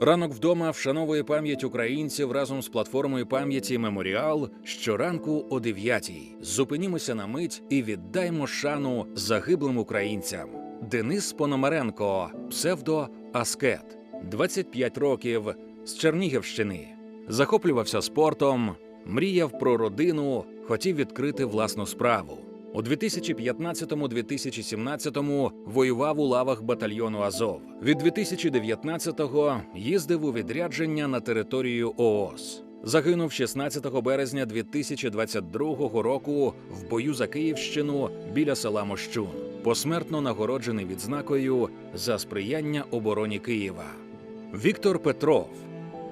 Ранок вдома вшановує пам'ять українців разом з платформою пам'яті Меморіал щоранку о 9 Зупинімося на мить і віддаймо шану загиблим українцям. Денис Пономаренко, псевдо Аскет, 25 років з Чернігівщини. Захоплювався спортом, мріяв про родину, хотів відкрити власну справу. У 2015-2017 воював у лавах батальйону Азов. Від 2019-го їздив у відрядження на територію ООС. Загинув 16 березня 2022 року в бою за Київщину біля села Мощун. Посмертно нагороджений відзнакою за сприяння обороні Києва. Віктор Петров,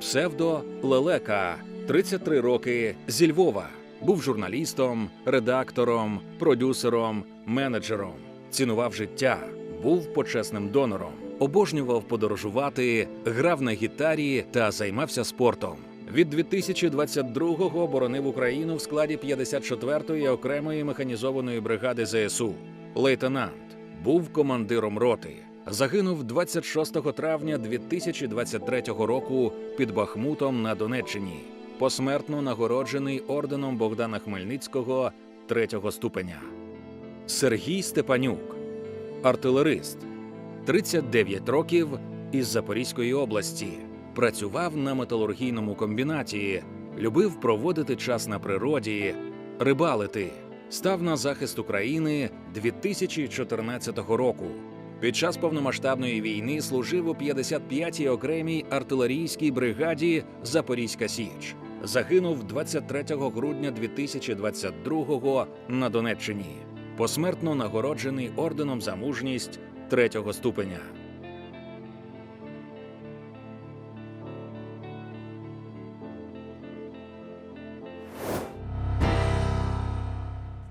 псевдо Лелека, 33 роки зі Львова. Був журналістом, редактором, продюсером, менеджером. Цінував життя, був почесним донором, обожнював подорожувати, грав на гітарі та займався спортом. Від 2022-го боронив Україну в складі 54-ї окремої механізованої бригади ЗСУ. Лейтенант був командиром роти. Загинув 26 травня 2023 року під Бахмутом на Донеччині. Посмертно нагороджений орденом Богдана Хмельницького третього ступеня. Сергій Степанюк, артилерист, 39 років із Запорізької області. Працював на металургійному комбінаті, любив проводити час на природі, рибалити. Став на захист України 2014 року. Під час повномасштабної війни служив у 55-й окремій артилерійській бригаді Запорізька Січ. Загинув 23 грудня 2022-го на Донеччині. Посмертно нагороджений орденом за мужність третього ступеня.